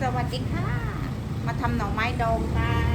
สวัสดีค่ะ มาทำหน่อไม้ดองค่ะ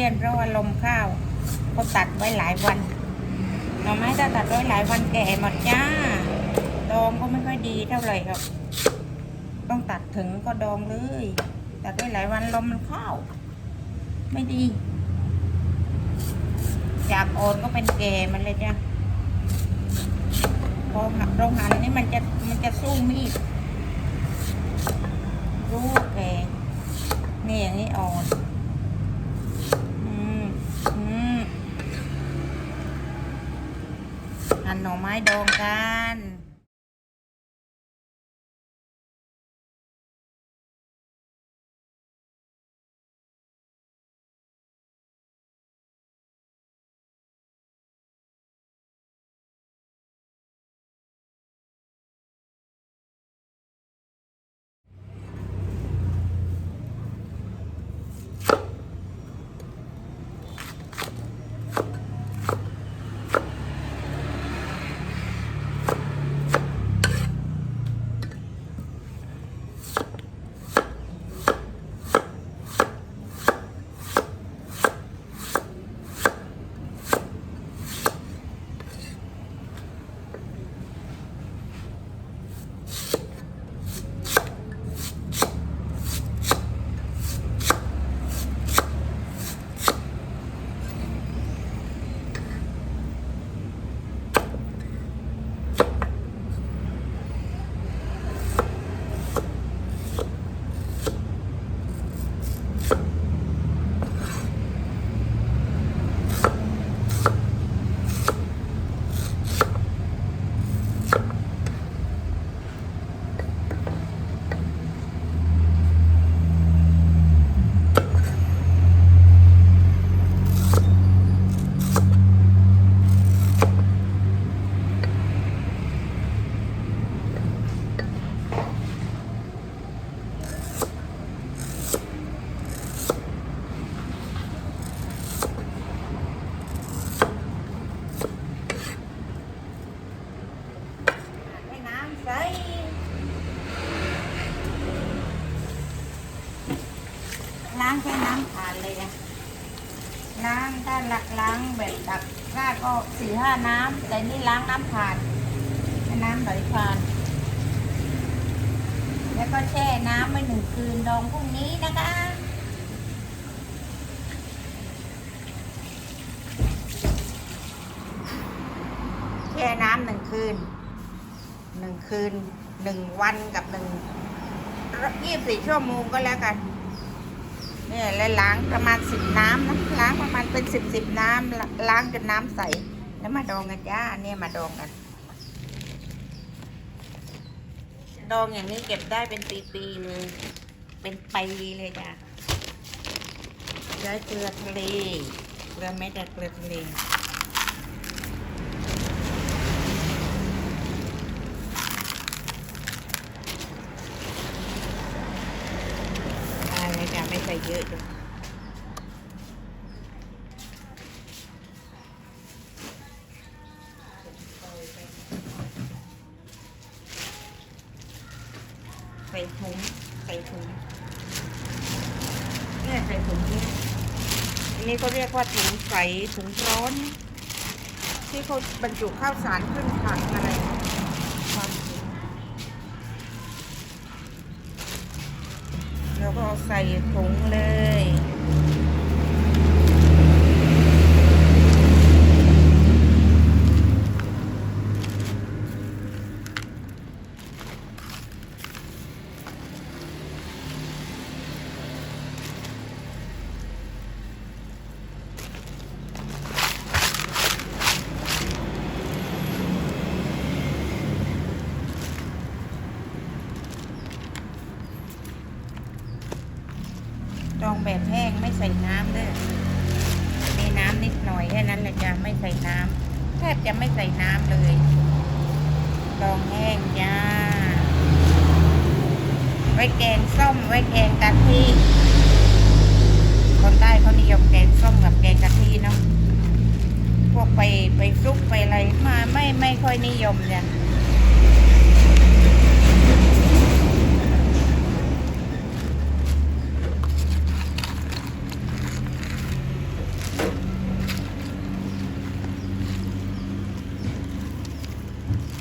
ี้ยนเพราะว่าลมข้าวเขาตัดไว้หลายวันหน่อไม้ถ้าตัดไว้หลายวันแก่หมดจ้าดองก็ไม่ค่อยดีเท่าไหร่ครับ ต้องตัดถึงก็ดองเลยตัดไว้หลายวันลมมันเข้า ไม่ดี จากอ่อนก็เป็นแก่มันเลยจ้ะพอหักตรงหันนี่มันจะมันจะสู้มีดรู้ว่าแก่นี่อย่างนี้อ่อน อืม อืม หนหน่อไม้ดอง กันก็สี่ห้าน้ำแต่นี่ล้างน้ำผ่านให้น้ำไหลผ่าน แล้วก็แช่น้ำไว้หนึ่งคืนดองพรุ่งนี้นะคะแช่น้ำหนึ่งคืนหนึ่งคืนหนึ่งวันกับหนึ่งยี่สิบสี่ชั่วโมงก็แล้วกัน เนี่ยแล้วล้างประมาณสิบน้ำนะล้างประมาณเป็นสิบสิบน้ำล้างจนน้ำใสแล้วมาดองกันจ้าเนี่ยมาดองกัน ดองอย่างนี้เก็บได้เป็นปีๆเลย เป็นปีเลยจ้ะย้ายเกลือทะเลเกลือเม็ดเกลือทะเล ได้เลยจ้ะไม่ใส่ เยอะด้วยใส่ถุงใส่ถุงเนี่ยใส่ถุงนี้อันนี้ก็เรียกว่าถุงใสถุงร้อน ที่เขาบรรจุข้าวสารขึ้นผักอะไร แล้วก็เอาใส่ถุงเลย ดองแบบแห้งไม่ ใส่น้ำเด้อมีน้ำนิดหน่อยแค่นั้นแหละจ้ะไม่ใส่น้ำแทบจะไม่ใส่น้ำเลยดองแห้งจ้า ไว้แกงส้ม ไว้แกงกะทิคนใต้เขานิยมแกงส้มกับแกงกะทิเนาะพวกไปไปซุปไปอะไรมาไม่ไม่ค่อยนิยมเนี่ย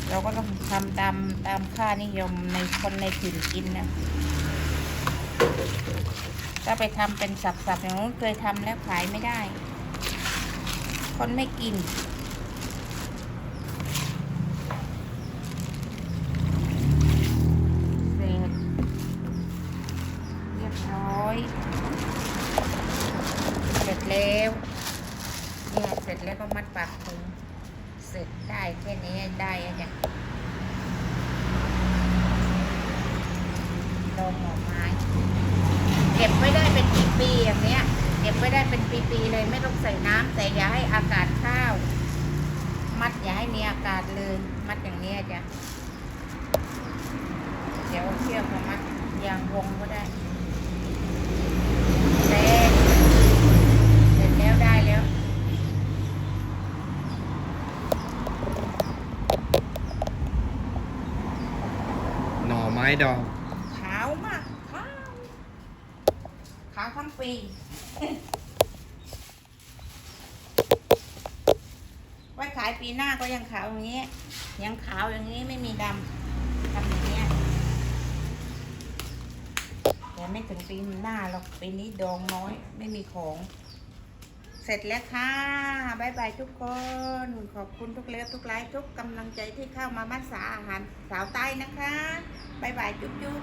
เราก็ต้องทำตามตาม ค่านิยมในคนในถิ่นกินนะถ้าไปทำเป็นสับๆอย่างนู้นเคยทำแล้วขายไม่ได้ คนไม่กินเสร็จเรียบร้อย เสร็จแล้วเนี่ยเสร็จแล้วก็มัดปากถุงเสร็จได้แค่นี้ได้อะเนี่ ดองหน่อไม้ เก็บไว้ได้เป็นปีๆอย่างเนี้ย เก็บไว้ได้เป็นปีๆเลยไม่ต้องใส่น้ำแต่อย่าให้อากาศข้าว มัดอย่าให้มีอากาศเลย มัดอย่างเนี้ยจ้ะเดี๋ยวเอาเชือกมามัดยางวงก็ได้เสร็จเสร็จแล้วได้แล้วหน่อไม้ดอง ขาวมากขาว ขาวทั้งปีไว้ขายปีหน้าก็ยังขาวอย่างนี้ ยังขาวอย่างนี้ไม่มีดำทำอย่างนี้ยแต่ไม่ถึงปีหน้าหรอกปีนี้ดองน้อย ไม่มีของ เสร็จแล้วค่ะบายบายทุกคน ขอบคุณทุกเลิฟทุกไลค์ทุกกำลังใจที่เข้ามาบ้านสาอาหารสาวใต้นะคะบายบายจุ๊บจุ๊บ